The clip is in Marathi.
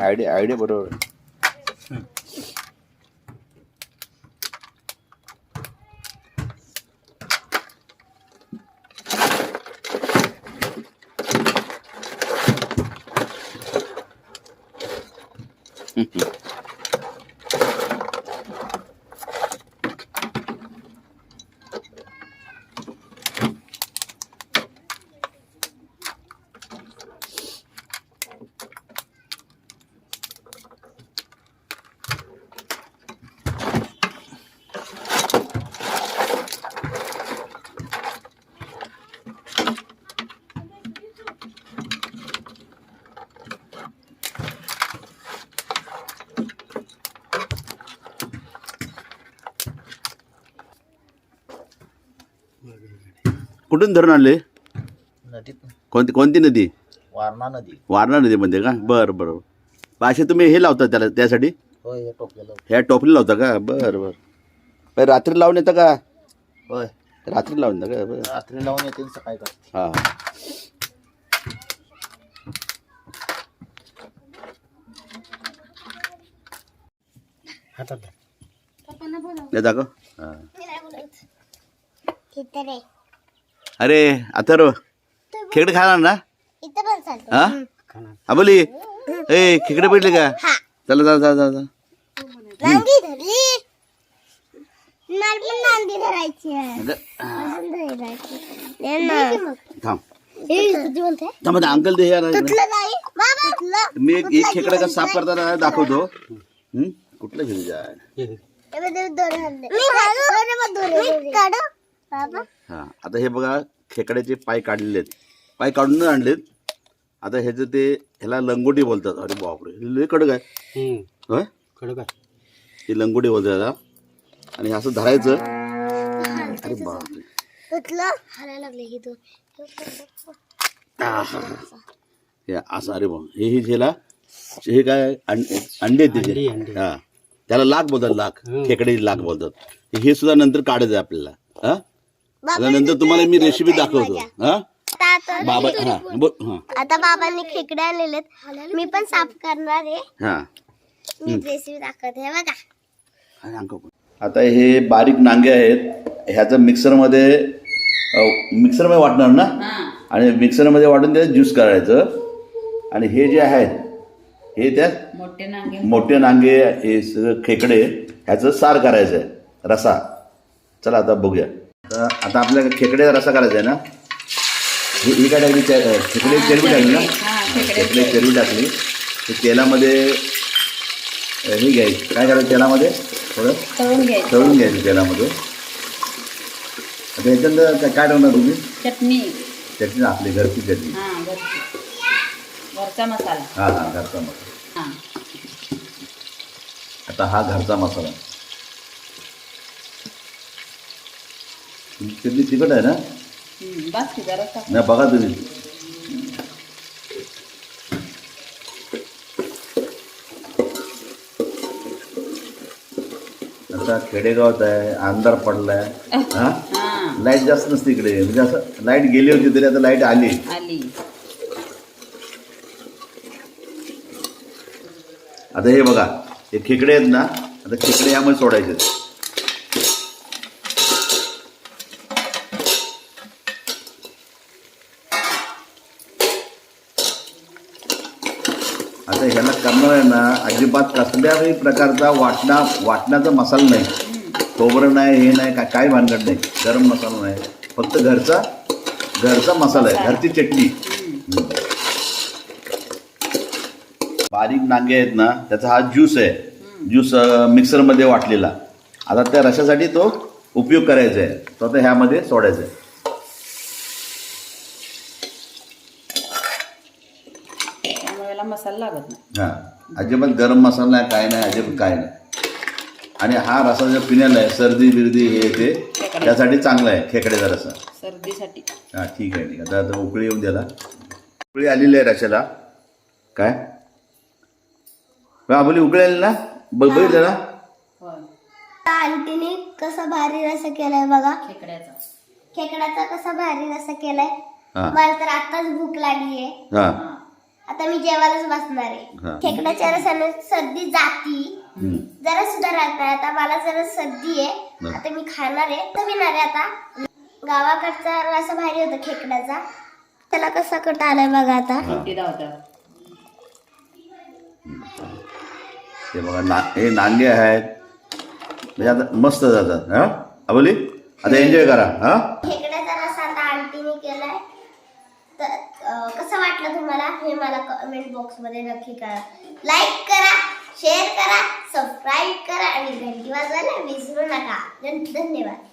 आयडिया आयडिया बरोबर आहे. कुठून धरून आणले? नदीत. कोणती कोणती नदी? वारणा नदी. वारणा नदीमध्ये का? बरं बरं. असे तुम्ही हे लावता त्याला त्यासाठी? होय हे टोपलेलं ह्या टोपली लावता का? बरं बरं. पण रात्री लावून येतं का? होय. रात्री लावून येतं का? बरं. रात्री लावून येते आणि सकाळी करते. हां. हातात हे. दाखव हां अरे अथर्व खेकडे खाणार ना? इथं पण चालतो. हा? हा बोली. ए खेकडे पडले का? चला चला चला चला. नांदी धरली. मला पण नांदी धरायची आहे. चला. अजून धरायची. दे ना. थांब. आता अंकल ते हे आणा इकडे. तुटलं नाही. बाबा तुटलं. मी एक एक खेकडा का साफ करताना दाखवतो. हं? कुठलं खेळू जाय बघ, दोरे आणले. मी काढू? मी काढू? बाबा. हा. आता हे बघा खेकड्याचे पाय काढलेले आहेत. पाय काढून आणलेत. आता ह्याचं ते ह्याला लंगोटी बोलतात. अरे बापरे हे लय कडक आहे. होय? कडक ही लंगोटी बोलतात याला. आणि असं धरायचं. अरे बापरे. ही आहा. हे असं अरे बा हे हे ह्याला हे काय अंड- अंडे आहेत त्याचे. हा. त्याला लाख बोलतात लाख. खेकडे लाख बोलतात. हे सुद्धा नंतर काढायचं आहे आपल्याला. हा? आता नंतर तुम्हाला मी रेसिपी दाखवतो. हा? आता बाबा हा बोल हा. आता बाबांनी खेकडे आणलेले मी पण साफ करणार आहे. हा. मी रेसिपी दाखवते. बघा. आता हे बारीक नांगे आहेत. ह्याचं मिक्सरमध्ये मिक्सरमध्ये वाटणार ना? आणि मिक्सरमध्ये वाटून त्यात ज्यूस करायचं. आणि हे जे आहेत हे त्यात मोठे नांगे. मोठे नांगे हे सगळं खेकडे ह्याचं सार करायचं आहे रसा. चला आता बघूया. आता आता आपल्याला खेकड्याचा रसा करायचा आहे ना? ही काय टाकली? खेकडे चरबी टाकली ना? खेकडे चरबी. टाकली. ते तेलामध्ये हे घ्यायचं. काय करायचं तेलामध्ये? थोडं तळून घ्यायची. तळून घ्यायचं तेलामध्ये. आता ह्याच्यानंतर काय टाकणार तुम्ही? चटणी. चटणी आपली घरची चटणी. हा घरची मसाला. हां हां घरचा मसाला. हा. आता हा घरचा मसाला. तुमची तिखट आहे ना जरा टाक. नाही बघा तुम्ही आता खेडेगावात आहे अंधार पडलाय हा हा लाइट जास्त नसते इकडे म्हणजे असं लाइट गेली होती तरी आता लाइट आली आली आता हे बघा हे खेकडे आहेत ना आता खेकडे यामध्ये सोडायचे आता ह्याला करणार आहे ना अजिबात कसल्याही प्रकारचा वाटणा वाटण्याचा मसाला नाही. खोबरं नाही हे नाही का काय भानगड नाही. गरम मसाला नाही. फक्त घरचा घरचा मसाला आहे. घरची चटणी. बारीक नांगे आहेत ना त्याचा हा ज्यूस आहे. ज्यूस मिक्सरमध्ये वाटलेला. आता त्या रशासाठी तो उपयोग करायचा आहे. तो आता ह्यामध्ये सोडायचा आहे. मसाला लागत नाही. हां अजिबात गरम मसाला नाही काय नाही अजिबात काय नाही. आणि हा रसा जो पिण्याला आहे सर्दी बिर्दी हे ते त्यासाठी चांगला आहे खेकड्याचा रसा सर्दीसाठी. हां ठीक आहे ठीक आहे. आता उकळी येऊन द्याला उकळी आलेली आहे रशाला काय? हा बोली उकळी आली ना? बघ बघितलं ना होय आंटीने कसा भारी रसा केलाय बघा. खेकड्याचा. खेकड्याचा कसा भारी रसा केलाय. हां. मला तर आताच भूक लागली आहे हां. आता मी जेवायलाच बसणार आहे. खेकड्याच्या रसाने सर्दी जाती. हम्म. जरा सुद्धा राहत नाही. आता मला जरा सर्दी आहे. आता मी खाणार आहे. तर पिणार आहे आता. गावाकडचा रसा भारी होता खेकड्याचा. त्याला कसा करता आलाय बघा आता. हा. ती हे बघा ना हे नांगे आहेत. म्हणजे आता मस्त जातात हा? अबोली आता एन्जॉय करा हा खेकड्याचा रसा आता आंटीने केलाय तर अं, कसं वाटलं तुम्हाला हे मला कमेंट बॉक्समध्ये नक्की करा लाईक करा शेअर करा सबस्क्राईब करा आणि घंटी वाजवायला विसरू नका. धन्यवाद.